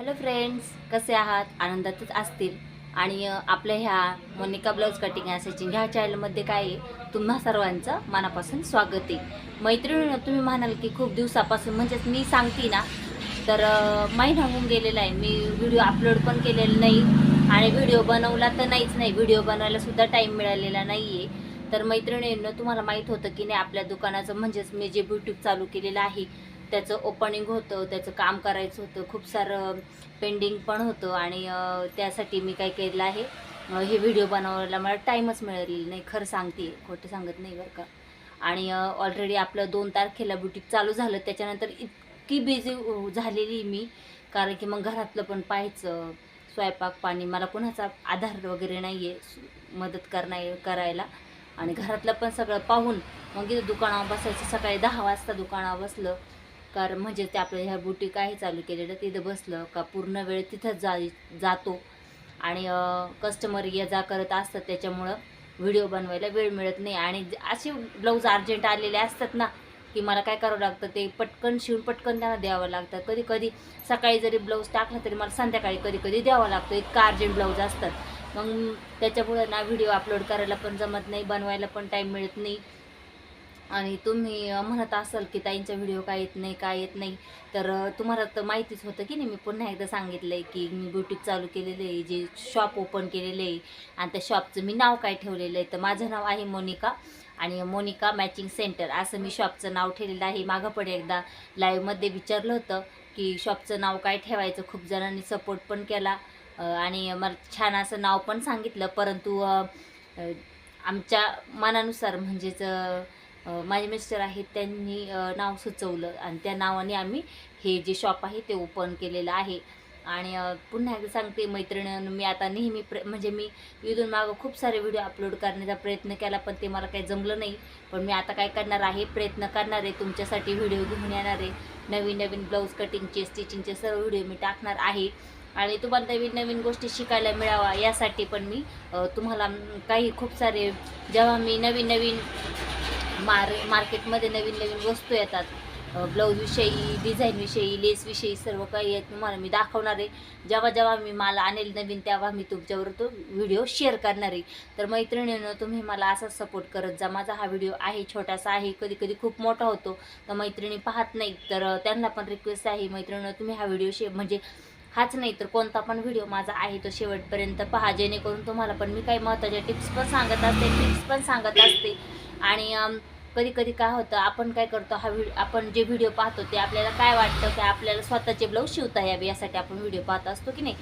Hello friends कसे आहात? आनंदातच असतील. आणि आपल्या ह्या मोनिका ब्लाऊज कटिंग असायची ह्या चॅनलमध्ये काय आहे? तुम्हा सर्वांचं मनापासून स्वागत आहे. मैत्रिणीनं तुम्ही म्हणाल की खूप दिवसापासून म्हणजेच मी सांगते ना तर महिना होऊन गेलेला आहे. मी व्हिडिओ अपलोड पण केलेला नाही आणि व्हिडिओ बनवला तर नाहीच नाही. व्हिडिओ बनवायलासुद्धा टाईम मिळालेला नाही आहे तर मैत्रिणींना तुम्हाला माहीत होतं की नाही आपल्या दुकानाचं म्हणजेच मी जे यूट्यूब चालू केलेलं आहे त्याचं ओपनिंग होतं त्याचं काम करायचं होतं खूप सारं पेंडिंग पण होतं आणि त्यासाठी मी काय केलं आहे हे व्हिडिओ बनवायला मला टाईमच मिळालेला नाही खरं सांगते खोटं सांगत नाही बरं का. आणि ऑलरेडी आपलं दोन तारखेला बुटीक चालू झालं त्याच्यानंतर इतकी बिझी झालेली मी कारण की मग घरातलं पण पाहायचं स्वयंपाक पाणी मला कोणाचा आधार वगैरे नाही आहे मदत करणार करायला. आणि घरातलं पण सगळं पाहून मग इथं दुकानावर बसायचं सकाळी दहा वाजता दुकानावर बसलं कारण म्हणजे ते आपलं ह्या बुटीक आहे चालू केलेलं तिथं बसलं का पूर्ण वेळ तिथंच जा जातो. आणि कस्टमर ये जा करत असतात त्याच्यामुळं व्हिडिओ बनवायला वेळ मिळत नाही. आणि असे ब्लाऊज अर्जंट आलेले असतात ना की मला काय करावं लागतं ते पटकन शिवून पटकन त्यांना द्यावं लागतं. कधी कधी सकाळी जरी ब्लाऊज टाकला तरी मला संध्याकाळी कधी कधी द्यावं लागतं. इतका अर्जंट ब्लाऊज असतात. मग त्याच्यामुळं ना व्हिडिओ अपलोड करायला पण जमत नाही बनवायला पण टाईम मिळत नाही. आणि तुम्ही म्हणत असाल की ताईंचा व्हिडिओ काय येत नाही काय येत नाही तर तुम्हाला तर माहितीच होतं की नाही मी पुन्हा एकदा सांगितलं आहे की मी बुटीक चालू केलेलं आहे जे शॉप ओपन केलेलं आहे आणि त्या शॉपचं मी नाव काय ठेवलेलं आहे तर माझं नाव आहे मोनिका आणि मोनिका मॅचिंग सेंटर असं मी शॉपचं नाव ठेवलेलं आहे. मागं पण एकदा लाईव्हमध्ये विचारलं होतं की शॉपचं नाव काय ठेवायचं खूप जणांनी सपोर्ट पण केला आणि मला छान असं नाव पण सांगितलं परंतु आमच्या मनानुसार म्हणजेच माझे मिस्टर आहेत त्यांनी नाव सुचवलं आणि त्या नावाने आम्ही हे जे शॉप आहे ते ओपन केलेलं आहे. आणि पुन्हा एकदा सांगते मैत्रिणींनो मी आता नेहमी प्र म्हणजे मी इथून मागं खूप सारे व्हिडिओ अपलोड करण्याचा प्रयत्न केला पण ते मला काही जमलं नाही. पण मी आता काय करणार आहे प्रयत्न करणार आहे तुमच्यासाठी व्हिडिओ घेऊन येणार आहे. नवीन नवीन ब्लाऊज कटिंगचे स्टिचिंगचे सर्व व्हिडिओ मी टाकणार आहे. आणि तुम्हाला नवीन नवीन गोष्टी शिकायला मिळावा यासाठी पण मी तुम्हाला काही खूप सारे जेव्हा मी नवीन नवीन मार मार्केटमध्ये नवीन नवीन वस्तू येतात. ब्लाऊजविषयी डिझाईनविषयी लेसविषयी सर्व काही तुम्हाला मी दाखवणार आहे. जेव्हा जेव्हा मी मला आणेल नवीन तेव्हा मी तुमच्यावर तो व्हिडिओ शेअर करणार आहे. तर मैत्रिणीनं तुम्ही मला असाच सपोर्ट करत जा. माझा हा व्हिडिओ आहे छोटासा आहे कधी कधी खूप मोठा होतो. तर मैत्रिणी पाहत नाही तर त्यांना पण रिक्वेस्ट आहे मैत्रिणीनं तुम्ही हा व्हिडिओ शे म्हणजे हाच नाही तर कोणता पण व्हिडिओ माझा आहे तो शेवटपर्यंत पहा. जेणेकरून तुम्हाला पण मी काही महत्त्वाच्या टिप्स पण सांगत असते टिप्स पण सांगत असते. आणि कधी कधी काय होतं आपण काय करतो हा व्हिडिओ आपण जे व्हिडिओ पाहतो ते आपल्याला काय वाटतं की आपल्याला स्वतःचे ब्लाऊज शिवता यावे यासाठी आपण व्हिडिओ पाहत असतो की नाही?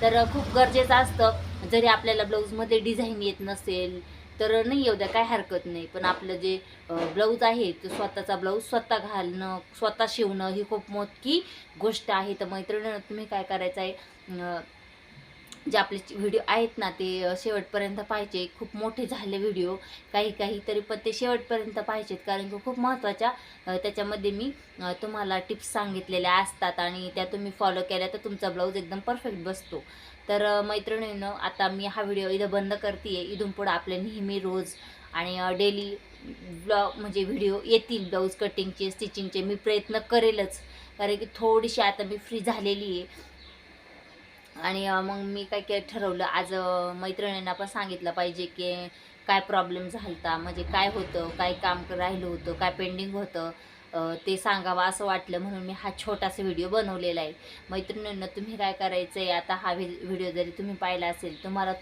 तर खूप गरजेचं असतं जरी आपल्याला ब्लाऊजमध्ये डिझाईन येत नसेल तर नाही येऊ द्या काय हरकत नाही. पण आपलं जे ब्लाऊज आहे तो स्वतःचा ब्लाऊज स्वतः घालणं स्वतः शिवणं ही खूप मोठी गोष्ट आहे. तर मैत्रिणीनं तुम्ही काय करायचं आहे जे आपले व्हिडिओ आहेत ना ते शेवटपर्यंत पाहिजे खूप मोठे झाले व्हिडिओ. काही काही तरी पण ते शेवटपर्यंत पाहिजेत कारण की खूप महत्त्वाच्या त्याच्यामध्ये मी तुम्हाला टिप्स सांगितलेल्या असतात आणि त्या तुम्ही फॉलो केल्या तर तुमचा ब्लाऊज एकदम परफेक्ट बसतो. तर मैत्रिणीनं आता मी हा व्हिडिओ इथं बंद करते आहे इथून पुढं आपले नेहमी रोज आणि डेली ब्लॉ म्हणजे व्हिडिओ येतील. ब्लाऊज कटिंगचे स्टिचिंगचे मी प्रयत्न करेलच. कारण की थोडीशी आता मी फ्री झालेली आहे आणि मग मी काय काय ठरवलं आज मैत्रिणींना पण सांगितलं पाहिजे की काय प्रॉब्लेम झालता म्हणजे काय होतं काय काम राहिलं होतं काय पेंडिंग होतं ते सांगावं असं वाटलं म्हणून मी हा छोटासा व्हिडिओ बनवलेला आहे. मैत्रिणींना तुम्ही काय करायचं आहे आता हा व्हिडिओ जरी तुम्ही पाहिला असेल तुम्हाला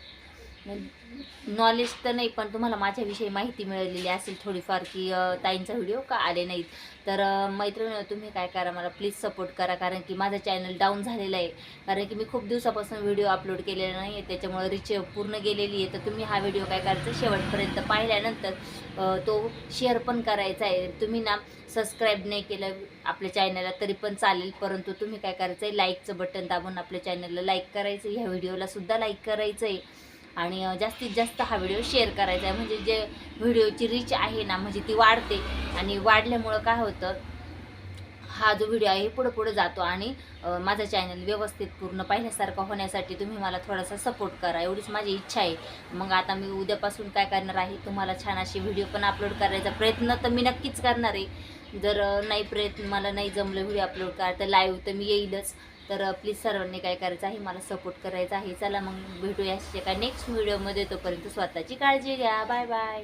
नॉलेज तर नाही पण तुम्हाला माझ्याविषयी माहिती मिळालेली असेल थोडीफार की ताईंचा व्हिडिओ का आले नाहीत. तर मैत्रिणी तुम्ही काय करा मला प्लीज सपोर्ट करा कारण की माझं चॅनल डाऊन झालेलं आहे. कारण की मी खूप दिवसापासून व्हिडिओ अपलोड केलेला नाही आहे त्याच्यामुळे रिच पूर्ण गेलेली आहे. तर तुम्ही हा व्हिडिओ काय करायचा? शेवटपर्यंत पाहिल्यानंतर तो शेअर पण करायचा आहे. तुम्ही ना सबस्क्राईब नाही केलं आपल्या चॅनलला तरी पण चालेल. परंतु तुम्ही काय करायचं आहे लाईकचं बटन दाबून आपल्या चॅनलला लाईक करायचं ह्या व्हिडिओलासुद्धा लाईक करायचं आहे आणि जास्तीत जास्त हा व्हिडिओ शेअर करायचा आहे. म्हणजे जे व्हिडिओची रीच आहे ना म्हणजे ती वाढते. आणि वाढल्यामुळं काय होतं हा जो व्हिडिओ आहे पुढं पुढं जातो. आणि माझा चॅनल व्यवस्थित पूर्ण पाहिल्यासारखं होण्यासाठी तुम्ही मला थोडासा सपोर्ट करा. एवढीच माझी इच्छा आहे. मग आता मी उद्यापासून काय करणार आहे तुम्हाला छान अशी व्हिडिओ पण अपलोड करायचा प्रयत्न तर मी नक्कीच करणार आहे. जर नाही प्रयत्न मला नाही जमलं व्हिडिओ अपलोड करा तर लाईव्ह तर मी येईलच. तर प्लीज सर्वांनी काय करायचं आहे? मला सपोर्ट करायचा आहे. चला मग भेटूया एका नेक्स्ट व्हिडिओमध्ये तोपर्यंत स्वतःची काळजी घ्या. Bye bye